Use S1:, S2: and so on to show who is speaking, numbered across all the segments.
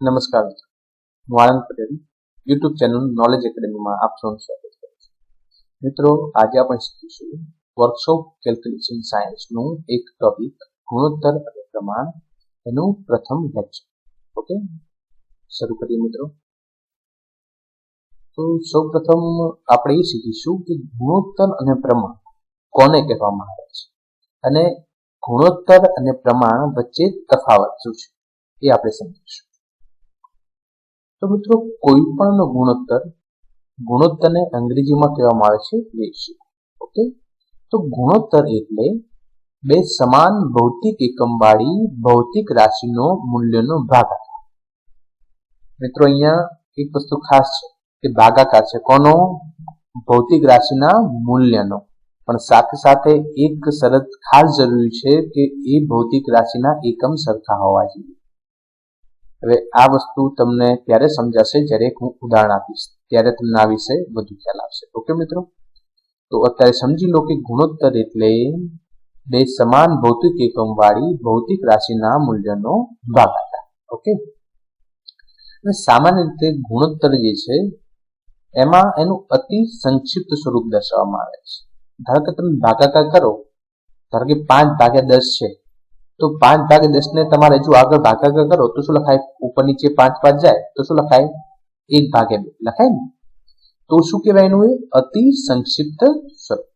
S1: નમસ્કાર હું Anand Patel YouTube channel knowledge એકેડેમીમાં આપ સૌનું સ્વાગત કરું છું. મિત્રો, આજે આપણે શીખીશું વર્કશોપ કેલ્ક્યુલેશન સાયન્સનું એક ટોપિક ગુણોત્તર અને પ્રમાણ એનું પ્રથમ લેક્ચર ઓકે શરૂ કરીએ મિત્રો. તો સૌ પ્રથમ આપણે એ શીખીશું કે ગુણોત્તર અને પ્રમાણ કોને કહેવામાં આવે છે? અને ગુણોત્તર અને પ્રમાણ વચ્ચે તફાવત શું છે? એ આપણે સમજીશું. તો મિત્રો કોઈ પણ ગુણોત્તર, ગુણોત્તરને અંગ્રેજીમાં કહેવામાં આવે છે રેશિયો. ઓકે? તો ગુણોત્તર એટલે બે સમાન ભૌતિક એકમ વાળી ભૌતિક રાશિનો મૂલ્યનો ભાગાકાર. મિત્રો, અહીંયા એક વસ્તુ ખાસ છે કે ભાગાકાર છે. કોનો? ભૌતિક રાશિના મૂલ્યનો. પણ સાથે સાથે એક શરત ખાસ જરૂરી છે કે એ ભૌતિક રાશિના એકમ સરખા હોવા જોઈએ. હવે આ વસ્તુ તમને ત્યારે સમજાશે જ્યારે હું ઉદાહરણ આપીશ. ત્યારે તમને આ વિશે વધુ ખ્યાલ આવશે. ઓકે મિત્રો? તો અત્યારે સમજી લો કે ગુણોત્તર એટલે બે સમાન ભૌતિક એકમ વાળી ભૌતિક રાશિના મૂલ્યનો ભાગાકાર ઓકે? સામાન્ય રીતે ગુણોત્તર જે છે, એમાં એનું અતિ સંક્ષિપ્ત સ્વરૂપ દર્શાવવામાં આવે છે. ધારો કે તમે ભાગાકાર કરો, ધારો કે પાંચ ભાગ્યા દસ છે. તો પાંચ ભાગે દસ ને તમારે જો આગળ ભાગાકાર કરો, તો શું લખાય? ઉપર નીચે પાંચ પાંચ જાય, તો શું લખાય? એક ભાગે બે. લખાય ને? તો શું કહેવાય એનું અતિ સંક્ષિપ્ત સ્વરૂપ.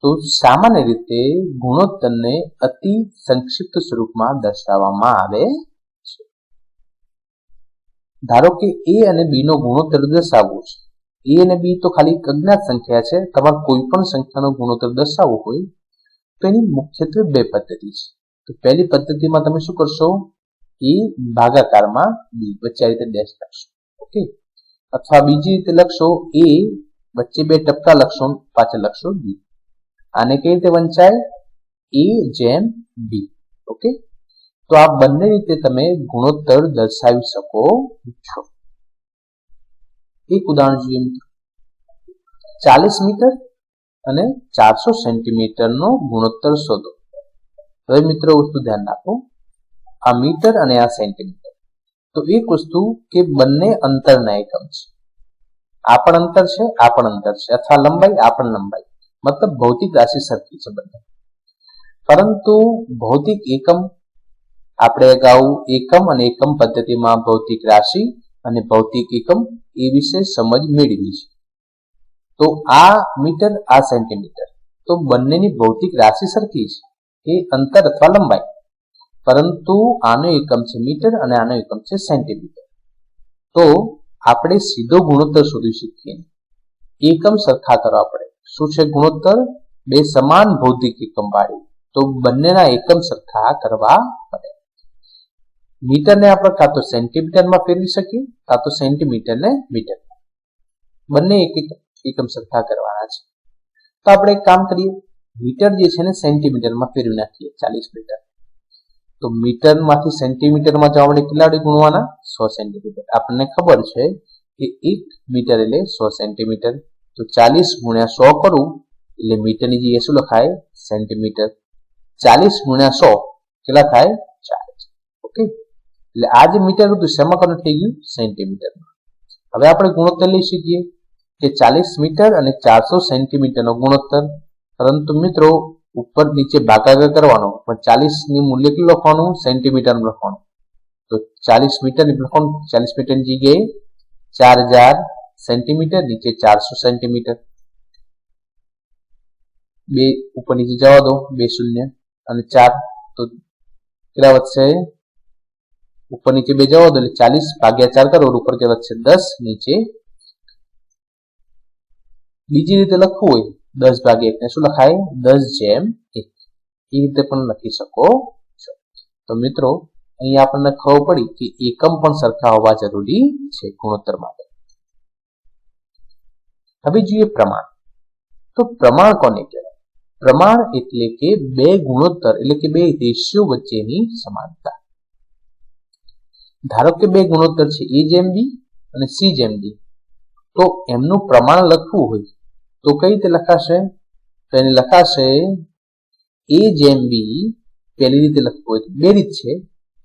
S1: તો સામાન્ય રીતે ગુણોત્તરને અતિ સંક્ષિપ્ત સ્વરૂપમાં દર્શાવવામાં આવે છે. ધારો કે એ અને બી નો ગુણોત્તર દર્શાવવો છે. એ અને બી તો ખાલી અજ્ઞાત સંખ્યા છે. તમારે કોઈ પણ સંખ્યાનો ગુણોત્તર દર્શાવવો હોય, તો એની મુખ્યત્વે બે પદ્ધતિ છે. તો પહેલી પદ્ધતિમાં તમે શું કરશો? એ ભાગાકારમાં બી વચ્ચે આ રીતે ડેશ લખશો ઓકે અથવા બીજી રીતે લખશો, એ વચ્ચે બે ટપકા લખશો, પાછળ લખશો બી આને કઈ રીતે વંચાય? એ જેમ બી ઓકે તો આ બંને રીતે તમે ગુણોત્તર દર્શાવી શકો છો. એક ઉદાહરણ જોઈએ મિત્રો. ચાલીસ મીટર અને ચારસો સેન્ટીમીટર નો ગુણોત્તર શોધો. હવે મિત્રો વસ્તુ ધ્યાન રાખો. આ મીટર અને આ સેન્ટીમીટર. તો એક વસ્તુ કે બંને અંતરના એકમ છે. આ પણ અંતર છે, આ પણ અંતર છે. અથવા લંબાઈ, આ પણ લંબાઈ. મતલબ ભૌતિક રાશિ સરખી છે બંને. પરંતુ ભૌતિક એકમ, આપણે અગાઉ એકમ અને એકમ પદ્ધતિમાં ભૌતિક રાશિ અને ભૌતિક એકમ એ વિશે સમજ મેળવી છે. તો આ મીટર, આ સેન્ટીમીટર. તો બંનેની ભૌતિક રાશિ સરખી છે. એ અંતર અથવા લંબાઈ પરંતુ આનો એકમ છે મીટર અને આનો એકમ છે સેન્ટીમીટર. તો આપણે સીધો ગુણોત્તર શોધી શકીએ. એકમ સરખા કરવા પડે. શું છે ગુણોત્તર? બે સમાન ભૌતિક એકમ વાળી. તો બંનેના એકમ સરખા કરવા પડે. મીટરને આપણે કાં તો સેન્ટીમીટરમાં ફેરવી શકીએ, કાં તો સેન્ટીમીટરને મીટરમાં. બંને એક એકમ સરખા કરવાના છે. તો આપણે એક કામ કરીએ. મીટર જે છે ને સેન્ટીમીટરમાં ફેરવી નાખીએ, ચાલીસ મીટર. તો મીટરમાંથી સેન્ટીમીટરમાં જવા માટે કેટલા વડે ગુણવાના, સો સેન્ટીમીટર. આપણને ખબર છે કે એક મીટર એટલે સો સેન્ટીમીટર. તો ચાલીસ ગુણ્યા સો કરું, એટલે મીટરની જગ્યાએ શું લખાય? સેન્ટીમીટર. ચાલીસ ગુણ્યા સો કેટલા થાય? ચાલીસ. ઓકે? એટલે આ જે મીટર હતું, શેમાં કન્વર્ટ થઈ ગયું? સેન્ટીમીટરમાં. હવે આપણે ગુણોત્તર લઈ શકીએ કે ચાલીસ મીટર અને ચારસો સેન્ટીમીટરનો ગુણોત્તર. પરંતુ મિત્રો, ઉપર નીચે ભાગાકાર કરવાનો, પણ ચાલીસની મૂલ્ય કેટલું લખવાનું? સેન્ટીમીટર લખવાનું. તો ચાલીસ મીટર લખવાનું ચાલીસ મીટર જગ્યાએ ચાર હજાર સેન્ટીમીટર, નીચે ચારસો સેન્ટીમીટર. બે ઉપર નીચે જવા દો, બે શૂન્ય અને ચાર. તો કેટલા વધશે? ઉપર નીચે બે જવા દો એટલે ચાલીસ ભાગ્યા ચાર કરો, ઉપર કે વધશે દસ, નીચે. બીજી રીતે લખવું હોય દસ ભાગે એક ને શું લખાય? દસ જેમ એક. એ રીતે પણ લખી શકો છો. તો મિત્રો, અહીંયા આપણને ખબર પડી કે એકમ પણ સરખા હોવા જરૂરી છે ગુણોત્તર માટે. હવે જોઈએ પ્રમાણ. તો પ્રમાણ કોને કહેવાય? પ્રમાણ એટલે કે બે ગુણોત્તર, એટલે કે બે રેશિયો વચ્ચેની સમાનતા. ધારો કે બે ગુણોત્તર છે, એ જેમ બી અને સી જેમ ડી તો એમનું પ્રમાણ લખવું હોય તો કઈ રીતે લખાશે? તો એને લખાશે એ જેમ બી પહેલી રીતે લખવું હોય બે રીત છે.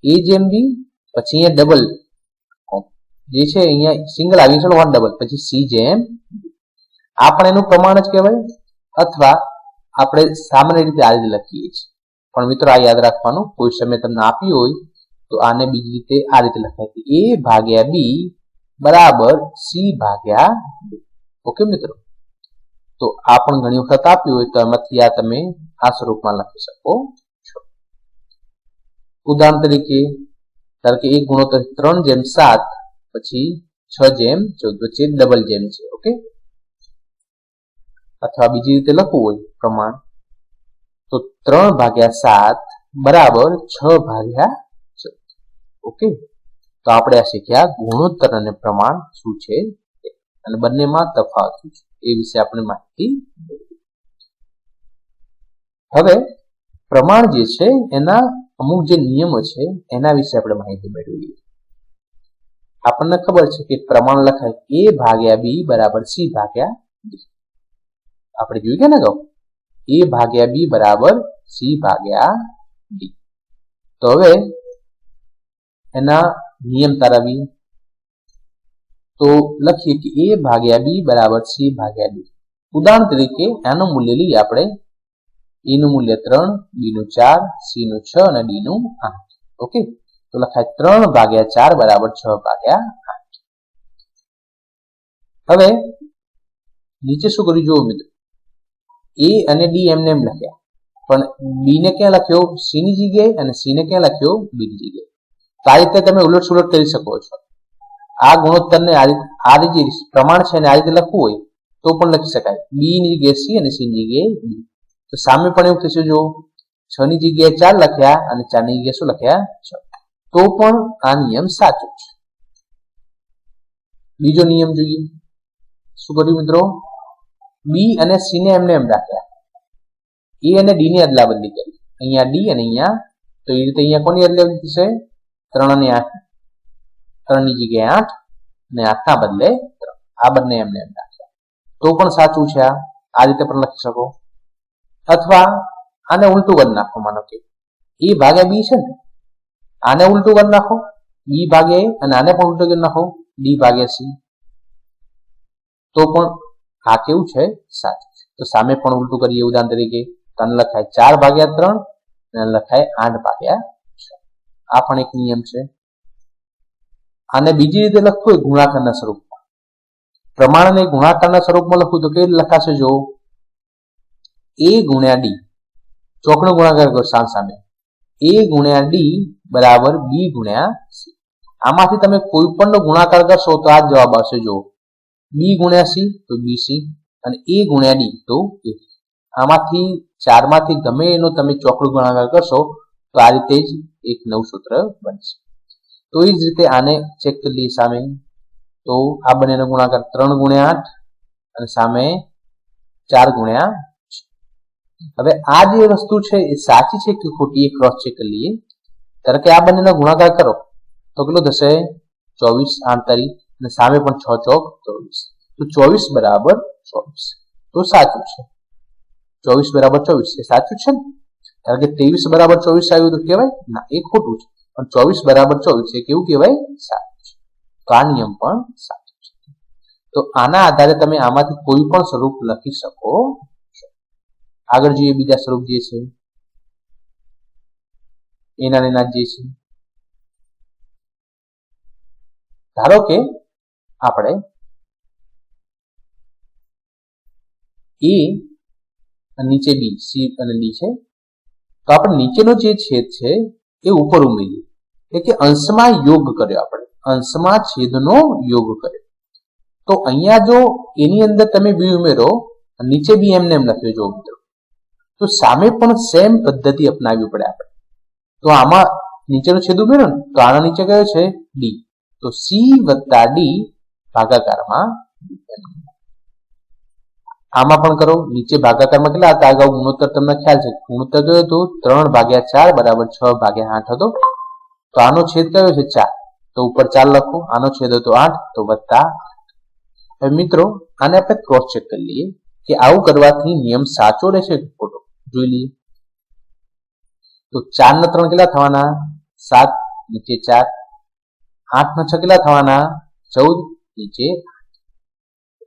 S1: એ જેમ બી, પછી અહીંયા ડબલ જે છે અહીંયા સિંગલ આવી છે વન ડબલ પછી સી જેમ. આ પણ એનું પ્રમાણ જ કહેવાય? અથવા આપણે સામાન્ય રીતે આ રીતે લખીએ છીએ. પણ મિત્રો, આ યાદ રાખવાનું, કોઈ સમય તમને આપ્યું હોય, તો આને બીજી રીતે આ રીતે લખાય એ ભાગ્યા બી બરાબર સી ભાગ્યા ઓકે મિત્રો? તો આ પણ ઘણી વખત આપ્યું હોય તો એમાંથી આ તમે આ સ્વરૂપમાં લખી શકો છો. ઉદાહરણ તરીકે, ધારો કે એક ગુણોત્તર ત્રણ જેમ સાત, પછી છ જેમ ચૌદ, વચ્ચે ડબલ જેમ છે, ઓકે? અથવા બીજી રીતે લખવું હોય પ્રમાણ, તો ત્રણ ભાગ્યા સાત બરાબર છ ભાગ્યા ચૌદ, ઓકે? તો આપણે આ શીખ્યા ગુણોત્તર અને પ્રમાણ શું છે? અને બંનેમાં તફાવત શું છે? એ વિશે આપણે માહિતી હવે, પ્રમાણ જે છે, એના અમુક જે નિયમો છે, એના વિશે આપણે માહિતી મેળવીએ. આપણને ખબર છે કે પ્રમાણ લખાય એ ભાગ્યા બી બરાબર સી ભાગ્યા આપણે જોયું કે ને કહો એ ભાગ્યા બી બરાબર સી ભાગ્યા ડી તો હવે એના નિયમ તારવીએ. તો લખીએ કે એ ભાગ્યા બી બરાબર સી ભાગ્યા ડી. ઉદાહરણ તરીકે આનું મૂલ્ય લઈએ આપણે. એ નું મૂલ્ય ત્રણ બી નું ચાર સી નું છ અને ડી નું આઠ. ઓકે? તો લખાય ત્રણ ભાગ્યા ચાર બરાબર છ ભાગ્યા આઠ. હવે નીચે શું કર્યું? જુઓ મિત્રો. એ અને ડી એમને એમ લખ્યા. પણ બી ને ક્યાં લખ્યો? સી ની જગ્યાએ અને સી ને ક્યાં લખ્યો? બી ની જગ્યાએ. તો આ રીતે તમે ઉલટ સુલટ કરી શકો છો. આ ગુણોત્તરને આ રીતે પ્રમાણ છે આ રીતે લખવું હોય, તો પણ લખી શકાય. બી ની જગ્યાએ સી અને સી ની જગ્યાએ બી તો સામે પણ એવું થશે જો છ ની જગ્યાએ ચાર લખ્યા અને ચારની જગ્યાએ શું લખ્યા? છ. તો પણ આ નિયમ સાચો છે. બીજો નિયમ જોઈએ. શું કર્યું મિત્રો? બી અને સી ને એમને એમ રાખ્યા. એ અને ડી ની અદલા બદલી કરી. અહીંયા ડી અને અહીંયા, તો એ રીતે અહીંયા કોની અદલાબદલી થશે? ત્રણ અને આઠ ત્રણની જગ્યાએ આઠ અને આઠના બદલે ત્રણ આ બંને એમને એમ નાખ્યા. તો પણ સાચું છે આ. આ રીતે પણ લખી શકો. અથવા આને ઉલટું કરી નાખો, માનો કે એ ભાગ્યા બી છે ને, આને ઉલટું કરી નાખો બી ભાગે અને આને પણ ઉલટું નાખો, ડી ભાગે સી. તો પણ આ કેવું છે? સાચું છે. તો સામે પણ ઉલટું કરીએ ઉદાહરણ તરીકે. તને લખાય ચાર ભાગ્યા ત્રણ અને લખાય આઠ ભાગ્યા છ. આ પણ એક નિયમ છે. આને બીજી રીતે લખવું હોય ગુણાકારના સ્વરૂપમાં. પ્રમાણને ગુણાકારના સ્વરૂપમાં લખવું તો કેવી લખાશે જો એ ગુણ્યા ડી ચોકનો ગુણાકાર કરો સામ સામે. એ ગુણ્યા ડી બરાબર બી ગુણ્યા સી આમાંથી તમે કોઈ પણ ગુણાકાર કરશો તો આ જવાબ આવશે જો બી ગુણ્યા સી તો બી સી અને એ ગુણ્યા ડી તો એ આમાંથી ચારમાંથી ગમે એનો તમે ચોકડો ગુણાકાર કરશો તો આ રીતે જ એક નવું સૂત્ર બનશે. તો એ જ રીતે આને ચેક કરી લઈએ સામે. તો આ બંનેનો ગુણાકાર ત્રણ ગુણ્યા આઠ અને સામે ચાર ગુણ્યા હવે આ જે વસ્તુ છે એ સાચી છે કે ખોટી એ ક્રોસ ચેક કરી લઈએ. ધારો કે આ બંનેનો ગુણાકાર કરો, તો કેટલું થશે? ચોવીસ આઠ તારીખ અને સામે પણ છ ચોક ચોવીસ. તો ચોવીસ બરાબર ચોવીસ. તો સાચું છે. ચોવીસ બરાબર ચોવીસ. એ સાચું છે ને? કારણ કે ત્રેવીસ બરાબર ચોવીસ આવ્યું તો કહેવાય? ના, એ ખોટું છે. પણ ચોવીસ બરાબર ચોવીસ એ કેવું કહેવાય? સાચું છે. તો આ નિયમ પણ સાચો છે. તો આના આધારે તમે આમાંથી કોઈ પણ સ્વરૂપ લખી શકો. આગળ જોઈએ બીજા સ્વરૂપ જે છે. એના એના જે છે. ધારો કે આપણે એ નીચે બી, સી અને ડી છે. તો આપણે નીચેનો જે છેદ છે, એ ઉપર ઉમેરીએ. એટલે કે અંશમાં યોગ કર્યો આપણે. અંશમાં છેદનો યોગ કર્યો. તો અહીંયા જો એની અંદર તમે બી ઉમેરો, નીચે બી એમને એમ લખ્યો જો મિત્રો. તો સામે પણ સેમ પદ્ધતિ અપનાવવી પડે આપણે. તો આમાં નીચેનો છેદ ઉમેરો ને, તો આના નીચે કયો છે? ડી તો સી વત્તા ડી ભાગાકારમાં આમાં પણ કરો, નીચે ભાગાકારમાં કેટલા હતા? અગાઉ ગુણોત્તર તમને ખ્યાલ છે. ગુણોત્તર કયો હતો? ત્રણ ભાગ્યા ચાર બરાબર છ ભાગ્યા આઠ હતો. તો આનો છેદ કયો છે ચાર? તો ઉપર ચાર લખો. આનો છેદ હતો આઠ, તો વત્તા હવે મિત્રો, આને આપણે ક્રોસ ચેક કરી લઈએ કે આવું કરવાથી નિયમ સાચો રહેશે ખોટો? જોઈ લઈએ. તો ચાર ના ત્રણ કેટલા થવાના? સાત નીચે ચાર. આઠ ના છ કેટલા થવાના? ચૌદ નીચે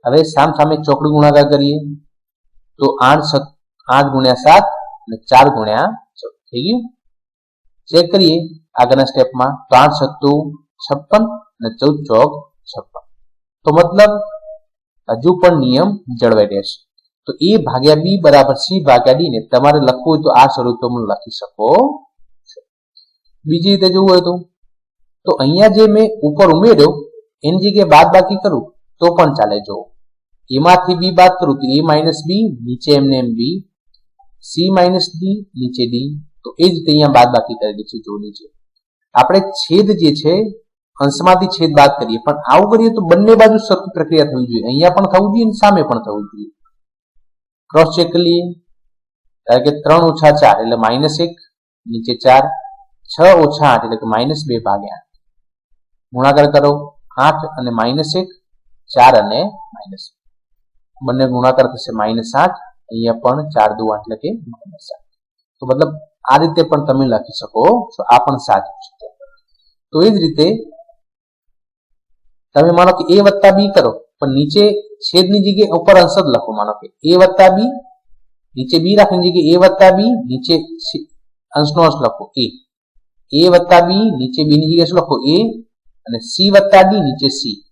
S1: હવે સામ સામે ચોકડી ગુણાકાર કરીએ. તો આઠ આઠ ગુણ્યા સાત અને ચાર ગુણ્યા ચૌદ. થઈ ગયું? ચેક કરીએ. આગળના સ્ટેપમાં ત્રણ સત્તુ છપ્પન અને ચૌદ ચોક, છપ્પન. તો મતલબ હજુ પણ નિયમ જળવાઈ રહેશે. તો એ ભાગ્યા બી બરાબર સી ભાગ્યા ડી ને તમારે લખવું હોય તો આ સ્વરૂપમાં લખી શકો બીજી રીતે જોવું હોય તો અહીંયા જે મેં ઉપર ઉમેર્યો, એની જગ્યાએ બાદ બાકી કરું, તો પણ ચાલે જો. એમાંથી બી બાદ કરું તો એ માઇનસ બી, નીચે એમને એમ બી. સી માઇનસ ડી, નીચે ડી. તો એ જ રીતે અહીંયા બાદ બાકી કરી છે જો નીચે. આપણે છેદ જે છે, અંશમાંથી છેદ બાદ કરીએ. પણ આવું કરીએ તો બંને બાજુ સરખી પ્રક્રિયા થવી જોઈએ. અહીંયા પણ થવું જોઈએ સામે પણ થવું જોઈએ. ક્રોસ ચેક કરી લઈએ. કારણ કે ત્રણ ઓછા ચાર, એટલે માઇનસ એક, નીચે ચાર. છ ઓછા આઠ, એટલે કે માઇનસ બે ભાગ્યા ગુણાકાર કરો. આઠ અને માઇનસ એક, ચાર અને માઇનસ બંને ગુણાકાર થશે માઇનસ આઠ. અહીંયા પણ ચાર દુ આઠ એટલે કે માઇનસ આઠ. તો મતલબ આ રીતે પણ તમે લખી શકો છો આ પણ સાચું છે. તો એ જ રીતે તમે માનો કે એ વત્તા બી કરો, પણ નીચે છેદની જગ્યાએ ઉપર અંશ જ લખો, માનો કે એ વત્તા બી, નીચે બી રાખવાની જગ્યાએ એ વત્તા બી, નીચે અંશનો અંશ લખો એ. એ વત્તા બી, નીચે બી ની જગ્યાએ લખો એ, અને સી વત્તા ડી, નીચે સી.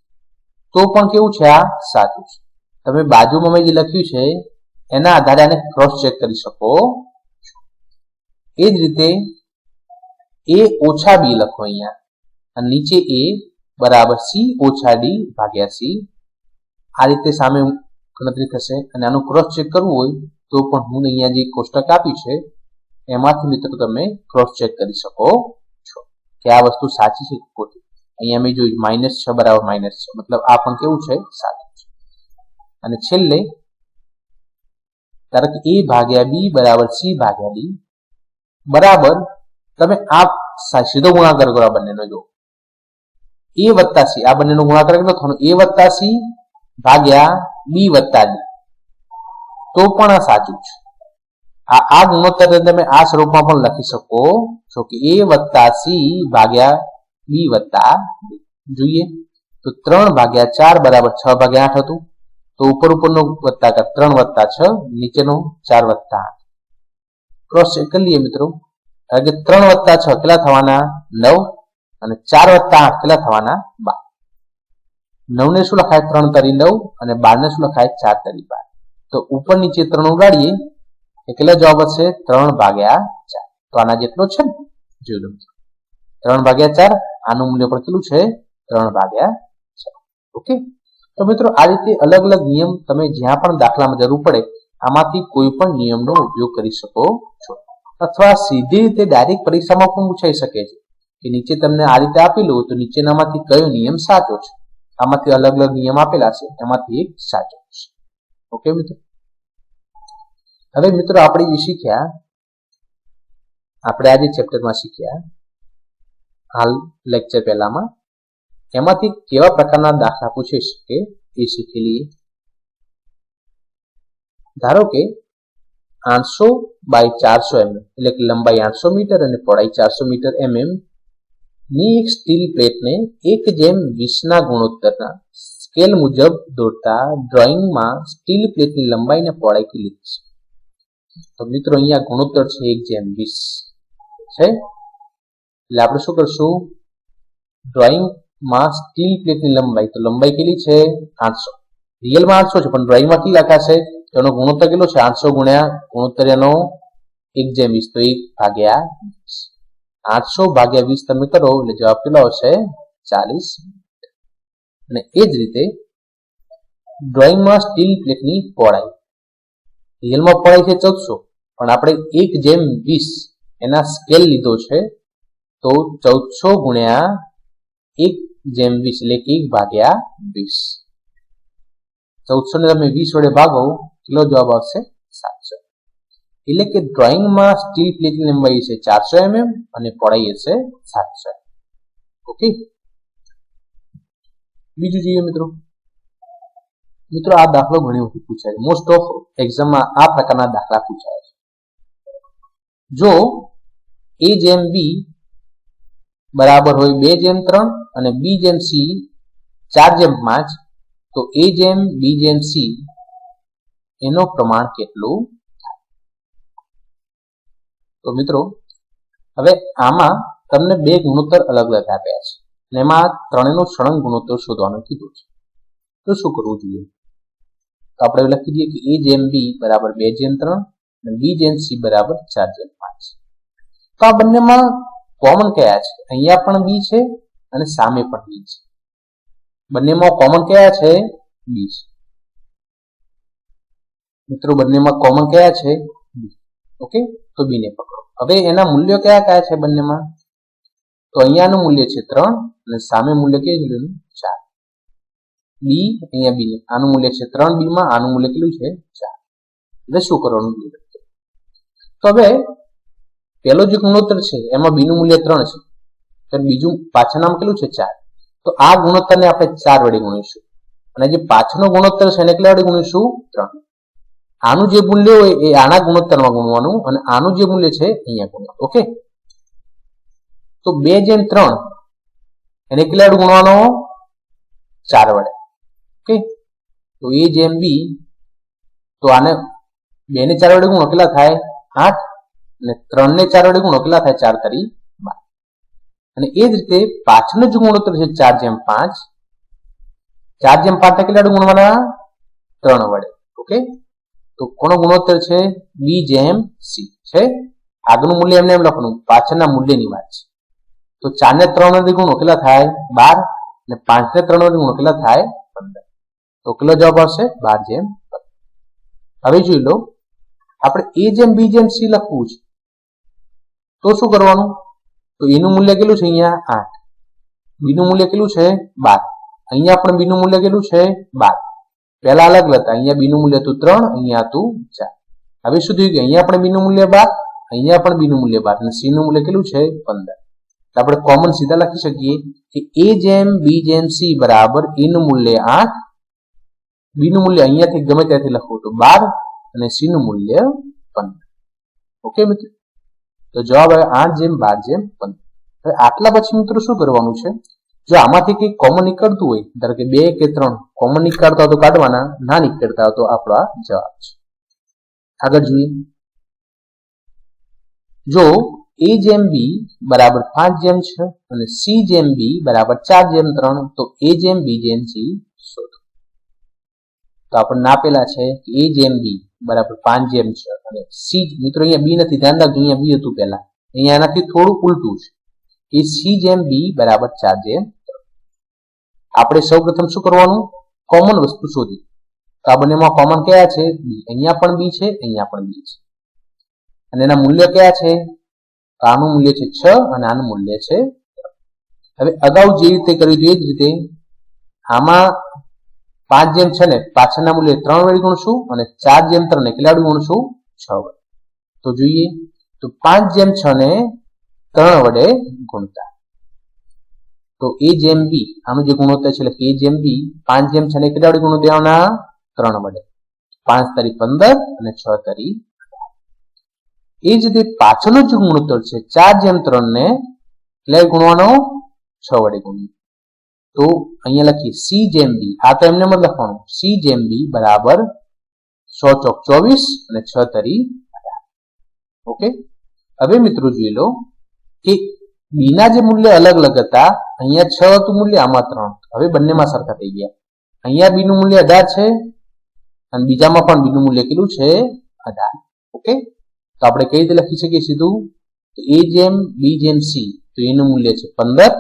S1: તો પણ કેવું છે? આ સાચું છે. તમે બાજુમાં મેં જે લખ્યું છે, એના આધારે આને ક્રોસ ચેક કરી શકો. એ જ રીતે એ ઓછા બી લખો અહીંયા. અને નીચે એ બરાબર સી ઓછા ડી ભાગ્યા સી. આ રીતે સામે ગણતરી થશે. અને આનું ક્રોસ ચેક કરવું હોય તો પણ હું અહીંયા જે કોષ્ટક આપ્યું છે, એમાંથી મિત્રો તમે ક્રોસ ચેક કરી શકો છો. કે આ વસ્તુ સાચી છે ખોટી? અહીંયા મેં જોયું માઇનસ છ બરાબર માઇનસ છ. મતલબ આ પણ કેવું છે? સાચું છે. અને છેલ્લે ધારો કે એ ભાગ્યા બી બરાબર સી ભાગ્યા ડી. બરાબર? તમે આ સીધો ગુણાકાર કરો આ બંનેનો જો એ વત્તા સી, આ બંનેનો ગુણાકાર કેટલો થવાનો? એ વત્તા સી ભાગ્યા બી વત્તા ડી. તો પણ આ સાચું છે આ આ ગુણોત્તર તમે આ સ્વરૂપમાં પણ લખી શકો છો કે એ વત્તા સી ભાગ્યા બી વત્તા જોઈએ? તો ત્રણ ભાગ્યા ચાર બરાબર છ ભાગ્યા આઠ હતું. તો ઉપર ઉપરનો વત્તા, ત્રણ વત્તા છ, નીચેનો ચાર વત્તા ક્રોસ ચેક કરી લઈએ મિત્રો. કારણ કે ત્રણ વત્તા છ કેટલા થવાના? નવ અને ચાર વત્તા આઠ કેટલા થવાના? બાર. નવ ને શું લખાય? ત્રણ તરી નવ અને બાર ને શું લખાય? ચાર તરી બાર. તો ઉપર નીચે ત્રણ ઉગાડીએ એ કેટલા જવાબ હશે? ત્રણ ભાગ્યા ચાર. તો આના જેટલો છે ને? જોઈ લો ત્રણ ભાગ્યા ચાર, આનું મૂલ્ય પણ કેટલું છે? ત્રણ ભાગ્યા ચાર ઓકે? તો મિત્રો, આ રીતે અલગ અલગ નિયમ તમે જ્યાં પણ દાખલામાં જરૂર પડે આમાંથી કોઈ પણ નિયમનો ઉપયોગ કરી શકો છો. અથવા સીધી રીતે ડાયરેક્ટ પરીક્ષામાં પણ પૂછાઈ શકે છે કે નીચે તમને આ રીતે આપેલું તો નીચેનામાંથી કયો નિયમ સાચો છે? આમાંથી અલગ અલગ નિયમ આપેલા છે, એમાંથી એક સાચો છે. ઓકે મિત્રો? હવે મિત્રો આપણે જે શીખ્યા, આપણે આજે ચેપ્ટરમાં શીખ્યા, હાલ લેક્ચર પહેલામાં, એમાંથી કેવા પ્રકારના દાખલા પૂછી શકે એ શીખી લઈએ. ધારો કે આઠસો બાય ચારસો એમએમ, એટલે કે લંબાઈ આઠસો મીટર અને પહોળાઈ ચારસો મીટર એમએમની એક સ્ટીલ પ્લેટને એક જેમ વીસના ગુણોત્તરના સ્કેલ મુજબ દોરતા ડ્રોઈંગમાં સ્ટીલ પ્લેટની લંબાઈ અને પહોળાઈ લીધી છે. તો મિત્રો, અહીંયા ગુણોત્તર છે એક જેમ વીસ. છે? એટલે આપણે શું કરશું? ડ્રોઈંગમાં સ્ટીલ પ્લેટની લંબાઈ, તો લંબાઈ કેટલી છે? આઠસો. રિયલમાં આઠસો છે, પણ ડ્રોઈંગમાં કેટલી લખાશે એનો ગુણોત્તર કેટલો છે? આઠસો ગુણ્યા ગુણોત્તર એનો એક જેમ વીસ, તો એક ભાગ્યા આઠસો ભાગ્યા વીસ તમે કરો, એટલે જવાબ કેટલો આવશે? ચાલીસ. અને એ જ રીતે ડ્રોઈંગમાં સ્ટીલ પ્લેટની પહોળાઈ. રિયલમાં પહોળાઈ છે ચૌદસો, પણ આપણે એક જેમ વીસ એના સ્કેલ લીધો છે, તો ચૌદસો ગુણ્યા એક જેમ વીસ, એટલે એક ભાગ્યા વીસ. ચૌદસો ને તમે વીસ વડે ભાગો કેટલો જવાબ આવશે સાતસો. એટલે કે ડ્રોઈંગમાં સ્ટીલ પ્લેટની લંબાઈ છે ચારસો એમએમ અને પહોળાઈ હશે સાતસો. ઓકે બીજું જોઈએ મિત્રો. મિત્રો, આ દાખલો ઘણી વખત પૂછાય મોસ્ટ ઓફ એક્ઝામમાં આ પ્રકારના દાખલા પૂછાય છે. જો એ જેમ બી બરાબર હોય બે જેમ ત્રણ અને બી જેમ સી ચાર જેમ પાંચ, તો એ જેમ બી જેમ સી એનો પ્રમાણ કેટલું તો મિત્રો, હવે આમાં તમને બે ગુણોત્તર અલગ અલગ આપ્યા છે અને એમાં ત્રણેયનો સળંગ ગુણોત્તર શોધવાનું કીધું છે. તો શું કરવું જોઈએ? તો આપણે લખી દઈએ કે એ જેમ બી બરાબર બે જેમ ત્રણ અને બી જેમ સી બરાબર ચાર જેમ પાંચ. તો આ બંનેમાં કોમન કયા છે? અહીંયા પણ બી છે અને સામે પણ બી છે. બંનેમાં કોમન કયા છે? બી છે. મિત્રો, બંનેમાં કોમન કયા છે? ઓકે તો બી ને પકડો. હવે એના મૂલ્યો કયા કયા છે બંનેમાં? તો અહીંયાનું મૂલ્ય છે ત્રણ અને સામે મૂલ્ય કેટલું ચાર. બી અહીંયા બી આનું મૂલ્ય છે ત્રણ બી માં, આનું મૂલ્ય કેટલું છે? ચાર. એટલે શું કરવાનું? તો હવે, પહેલો જે ગુણોત્તર છે, એમાં બી નું મૂલ્ય ત્રણ છે. તો બીજું પાછળનામાં કેટલું છે? ચાર. તો આ ગુણોત્તરને આપણે ચાર વડે ગુણીશું. અને જે પાછળનો ગુણોત્તર છે એને કેટલા વડે ગુણીશું? ત્રણ. આનું જે મૂલ્ય હોય એ આના ગુણોત્તરમાં ગુણવાનું અને આનું જે મૂલ્ય છે અહીંયા ગુણવાનું. ઓકે? તો બે જેમ ત્રણ, એને કેટલા ગુણવાનો? ચાર વડે. ઓકે? તો એ જેમ બી, તો આને બે ને ચાર વડે ગુણો કેટલા થાય? આઠ. અને ત્રણ ને ચાર વડે ગુણો કેટલા થાય? ચાર તરી બાર. અને એ જ રીતે પાછળનો જે ગુણોત્તર છે ચાર જેમ પાંચ. ચાર જેમ પાંચ કેટલા ગુણવાના? ત્રણ વડે. ઓકે? તો કોનો ગુણોત્તર છે? બી જેમ સી છે? આગળનું મૂલ્ય એમને એમ લખવાનું. પાછળના મૂલ્યની વાત છે. તો ચાર ને ત્રણ ગુણો કેટલા થાય? બાર. અને પાંચ ને ત્રણ વડે ગુણો કેટલા થાય? પંદર. તો કેટલો જવાબ આવશે? બાર જેમ હવે જોઈ લો. આપણે એ જેમ બી જેમ સી લખવું છે. તો શું કરવાનું? તો એનું મૂલ્ય કેટલું છે અહીંયા? આઠ. બીનું મૂલ્ય કેટલું છે? બાર. અહીંયા પણ બીનું મૂલ્ય કેટલું છે? બાર. પહેલા અલગ હતા અહીંયા બીનું મૂલ્ય હતું ત્રણ, અહીંયા હતું ચાર. હવે શું થયું કે અહીંયા પણ બીનું મૂલ્ય બાર, અહીંયા પણ બીનું મૂલ્ય બાર. અને સી નું મૂલ્ય કેટલું છે? પંદર. તો આપણે કોમન સીધા લખી શકીએ કે એ જેમ બી જેમ સી બરાબર એનું મૂલ્ય આઠ. બી નું મૂલ્ય અહીંયાથી ગમે ત્યાંથી લખવું તો બાર અને સી નું મૂલ્ય પંદર. ઓકે મિત્રો? તો જવાબ આવે આઠ જેમ બાર જેમ પંદર. હવે આટલા પછી મિત્રો શું કરવાનું છે? જો આમાંથી કંઈક કોમન નીકળતું હોય, ધારો કે બે કે ત્રણ કોમન નીકળતા તો કાઢવાના, ના નીકળતા તો આપણો જવાબ છે. આગળ જોઈએ. જો એ જેમ બી બરાબર પાંચ જેમ છે અને સી જેમ બી બરાબર ચાર જેમ ત્રણ, તો એ જેમ બી જેમ સી શોધો. તો આપણને આપેલા છે કે એ જેમ બી બરાબર પાંચ જેમ છે અને સી મિત્રો અહીંયા બી નથી, ધ્યાન રાખજો, અહીંયા બી હતું પહેલા. અહીંયા એનાથી થોડું ઉલટું છે. એ સી જેમ બી બરાબર ચાર જેમ આપણે સૌ પ્રથમ શું કરવાનું? કોમન વસ્તુ શોધી તો આ બંનેમાં કોમન કયા છે? બી અહીંયા પણ બી છે, અહીંયા પણ બી છે. અને એના મૂલ્ય કયા છે? આનું મૂલ્ય છે છ અને આનું મૂલ્ય છે હવે અગાઉ જે રીતે કર્યું હતું એ જ રીતે આમાં પાંચ જેમ છે ને, પાછળના મૂલ્ય ત્રણ વડે ગુણશું અને ચાર જેમ ત્રણ કેટલા વડે ગુણશું? છ વડે. તો જોઈએ. તો પાંચ જેમ છ ને ત્રણ વડે ગુણતા. તો એ જેમ બી આનું જે ગુણોત્તર છે, એટલે કે જેમ બી પાંચ જેમ છે ને કેટલા વડે ગુણો દેવાના ત્રણ વડે પાંચ તરી પંદર અને છ તરી એ જ રીતે પાછળનો જે ગુણોત્તર છે, ચાર જેમ ત્રણ ને એટલે ગુણવાનો છ વડે ગુણ્યું. તો અહીંયા લખીએ સી જેમ બી આ તો એમને મત લખવાનું. સી જેમ બી બરાબર સો ચોક ચોવીસ અને છ તરી ઓકે? હવે મિત્રો જોઈ લો કે બી ના જે મૂલ્ય અલગ અલગ હતા, અહીંયા છ હતું મૂલ્ય, આમાં ત્રણ. હવે બંનેમાં સરખા થઈ ગયા. અહીંયા બી નું મૂલ્ય અઢાર છે, અને બીજામાં પણ બી નું મૂલ્ય કેટલું છે? અઢાર. ઓકે? તો આપણે કઈ રીતે લખી શકીએ સીધું? તો એ જેમ બી જેમ સી તો એનું મૂલ્ય છે પંદર.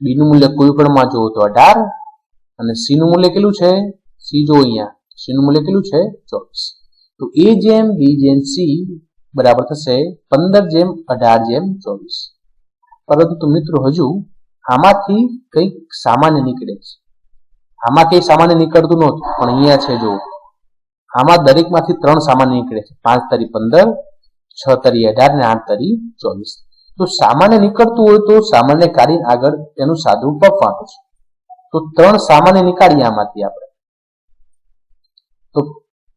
S1: બી નું મૂલ્ય કોઈ પણ માં જોવો તો અઢાર. અને સી નું મૂલ્ય કેટલું છે? સી જો અહીંયા. સી નું મૂલ્ય કેટલું છે? ચોવીસ. તો એ જેમ બી જેમ સી બરાબર થશે પંદર જેમ, અઢાર જેમ, ચોવીસ. પરંતુ મિત્રો હજુ આમાંથી કંઈક સામાન્ય નીકળે છે. આમાં કંઈ સામાન્ય નીકળતું નહોતું, પણ અહીંયા છે જો. આમાં દરેકમાંથી ત્રણ સામાન્ય નીકળે છે. પાંચ તરી પંદર, છ તરી અઢાર ને આઠ તરી ચોવીસ. તો સામાન્ય નીકળતું હોય તો સામાન્ય કાઢીને આગળ તેનું સાદું પકવાનું છે. તો ત્રણ સામાન્ય નીકાળીએ આમાંથી આપણે. તો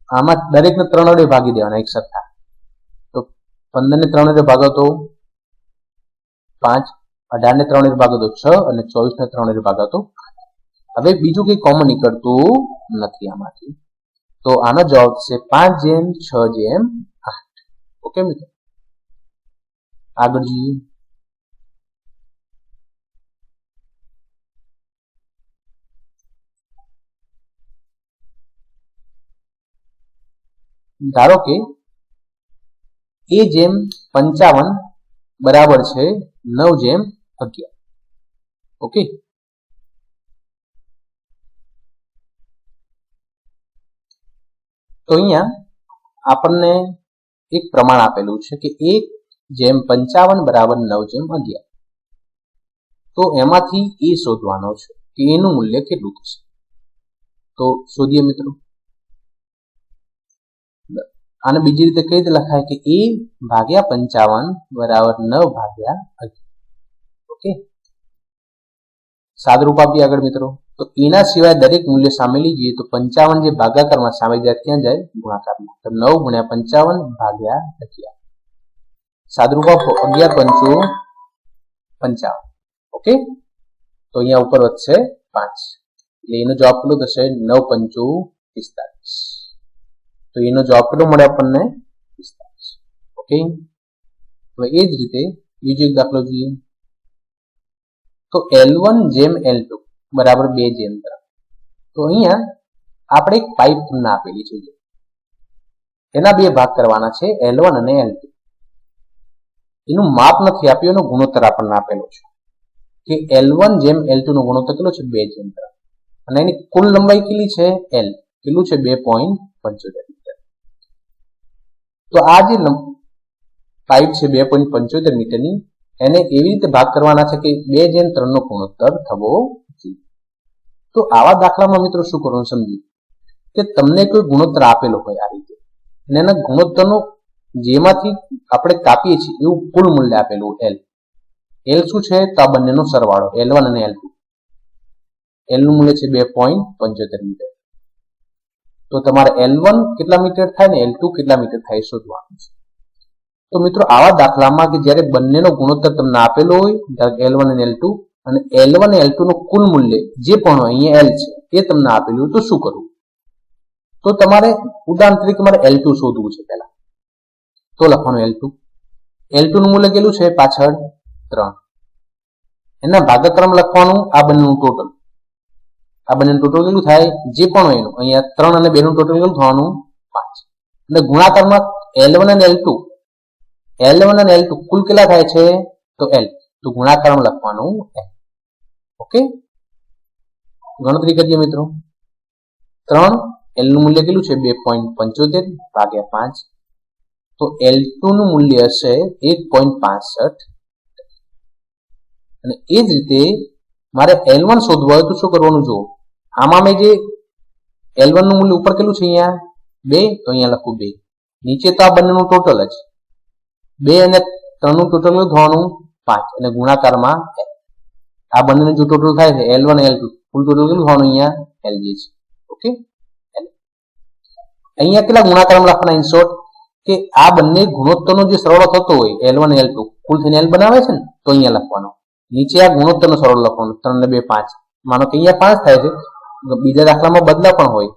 S1: આમાં દરેકને ત્રણ વડે ભાગી દેવાના, એક સરખા. તો પંદર ને ત્રણ વડે ભાગો તો પાંચ, અઢાર ને ત્રણ વડે ભાગો છ અને ચોવીસ ને ત્રણ વડે ભાગો હવે બીજું કંઈ કોમન નીકળતું નથી આમાંથી. તો આનો જવાબ છે પાંચ જેમ છ જેમ આઠ. ઓકે મિત્રો? આગળ જઈએ ધારો કે એ જેમ પંચાવન બરાબર છે નવ જેમ અગિયાર. ઓકે? તો અહીંયા આપણને એક પ્રમાણ આપેલું છે કે એક જેમ પંચાવન બરાબર નવ જેમ અગિયાર. તો એમાંથી એ શોધવાનો છે કે એનું મૂલ્ય કેટલું થશે? તો શોધીએ મિત્રો. આને બીજી રીતે કઈ રીતે લખાય કે એ ભાગ્યા પંચાવન બરાબર નવ ભાગ્યા ઓકે? સાદરૂપ આપીએ આગળ મિત્રો. તો એના સિવાય દરેક મૂલ્ય સામે લઈએ તો પંચાવન જે ભાગાકારમાં સામે જાય ત્યાં જાય ગુણાકારમાં. તો નવ ગુણ્યા પંચાવન ભાગ્યા અગિયાર. સાદરૂપ આપો. અગિયાર પંચો પંચાવન. ઓકે? તો અહીંયા ઉપર વધશે પાંચ. એટલે એનો જવાબ કેટલો થશે? નવ પંચો પિસ્તાલીસ. તો એનો જવાબ કેટલો મળે આપણને? પિસ્તાલીસ ઓકે? હવે એ જ રીતે બીજો એક દાખલો જોઈએ. તો એલ વન જેમ એલ ટુ બરાબર બે જેમ ત્રણ તો અહીંયા આપણે એક પાઇપ તમને આપેલી છે. એના બે ભાગ કરવાના છે એલ વન અને એલ ટુ એનું માપ નથી આપ્યું, એનો ગુણોત્તર આપણને આપેલો છે. કે એલ વન જેમ એલ ટુ નો ગુણોત્તર કેટલો છે? બે જેમ ત્રણ અને એની કુલ લંબાઈ કેટલી છે? એલ કેટલું છે? બે પોઈન્ટ પંચોતેર. તો આ જે પાઇપ છે બે પોઈન્ટ પંચોતેર મીટરની, એને એવી રીતે ભાગ કરવાના છે કે બે જેમ ત્રણનો ગુણોત્તર થવો જોઈએ. તો આવા દાખલામાં મિત્રો શું કરવાનું સમજી કે તમને કોઈ ગુણોત્તર આપેલો હોય આ રીતે, અને એના ગુણોત્તરનો જેમાંથી આપણે કાપીએ છીએ એવું કુલ મૂલ્ય આપેલું એલ એલ શું છે? તો આ બંનેનો સરવાળો એલ વન અને એલ ટુ એલનું મૂલ્ય છે બે પોઈન્ટ પંચોતેર મીટર. તો તમારે એલ વન કેટલા મીટર થાય ને એલ ટુ કેટલા મીટર થાય શોધવાનું છે. તો મિત્રો આવા દાખલામાં કે જ્યારે બંનેનો ગુણોત્તર તમને આપેલો હોય એલ વન અને એલ ટુ અને એલ વન એલ ટુ નું કુલ મૂલ્ય જે પણ હોય, અહીંયા એલ છે, એ તમને આપેલું હોય તો શું કરવું? તો તમારે ઉદાહરણ તરીકે મારે એલ ટુ શોધવું છે પહેલા. તો લખવાનું એલ ટુ એલ ટુ નું મૂલ્ય કેટલું છે? પાછળ ત્રણ. એના ભાગક્રમ લખવાનું આ બંનેનું ટોટલ આ બંને ટોટલ કેટલું થાય? જે પણ હોય એનું. અહીંયા ત્રણ અને બે નું ટોટલ કેટલું થવાનું? પાંચ. એટલે ગુણાકારમાં એલ વન અને એલ ટુ એલ અને એલ ટુ કુલ કેટલા થાય છે? તો એલ તો ગુણાકારમાં લખવાનું એલ ઓકે? ગણતરી કરીએ મિત્રો. ત્રણ એલનું મૂલ્ય કેટલું છે? બે પોઈન્ટ પંચોતેર ભાગ્યા પાંચ. તો એલનું મૂલ્ય હશે એક પોઈન્ટ પાસઠ. અને એ જ રીતે મારે એલ વન શોધવું હોય તો શું કરવાનું જો આમાં મેં જે એલ વનનું મૂલ્ય ઉપર કેટલું છે અહીંયા? બે, તો અહીંયા લખું બે. નીચે તો આ બંનેનું ટોટલ જ. બે અને ત્રણનું ટોટલ થવાનું પાંચ. અને ગુણાકારમાં આ બંનેનું જો ટોટલ થાય છે એલ વન એલ ટુ કુલ ટોટલ કેટલું થવાનું અહીંયા? એલ છે. ઓકે? અહીંયા કેટલા ગુણાકારમાં લખવાના ઇન કે આ બંને ગુણોત્તરનો જે સરવાળો થતો હોય એલ વન એલ ટુ કુલ થઈને એલ બનાવે છે ને, તો અહીંયા લખવાનો. નીચે આ ગુણોત્તરનો સરવાળો લખવાનો, ત્રણ ને બે પાંચ. માનો કે અહીંયા પાંચ થાય છે બીજા દાખલામાં બદલા પણ હોય.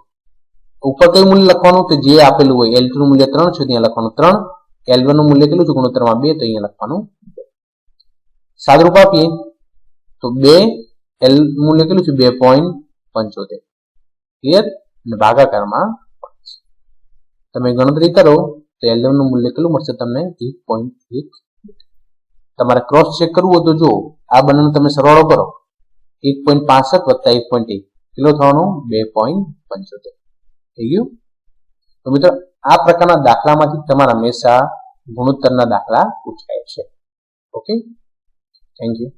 S1: ઉપર કયું મૂલ્ય લખવાનું? કે જે આપેલું હોય એલનું મૂલ્ય ત્રણ છે, ત્યાં લખવાનું ત્રણ. એલનું મૂલ્ય કેટલું છે? ગુણોત્તરમાં બે, તો અહીંયા લખવાનું સાદરૂપ આપીએ. તો બે એલ મૂલ્ય કેટલું છે? બે પોઈન્ટ પંચોતેર. ક્લિયર અને ભાગાકારમાં તમે ગણતરી કરો, તો એલનું મૂલ્ય કેટલું મળશે? તમને એક પોઈન્ટ એક તમારે ક્રોસ ચેક કરવું હોય તો જો આ બંનેનો તમે સરવાળો કરો. એક પોઈન્ટ પાસઠ વત્તા એક પોઈન્ટ એક. કેટલો થવાનું બે પોઈન્ટ પંચોતેર. થઈ ગયું? તો મિત્રો, આ પ્રકારના દાખલામાંથી તમારા હંમેશા ગુણોત્તરના દાખલા પૂછાય છે. ઓકે? Thank you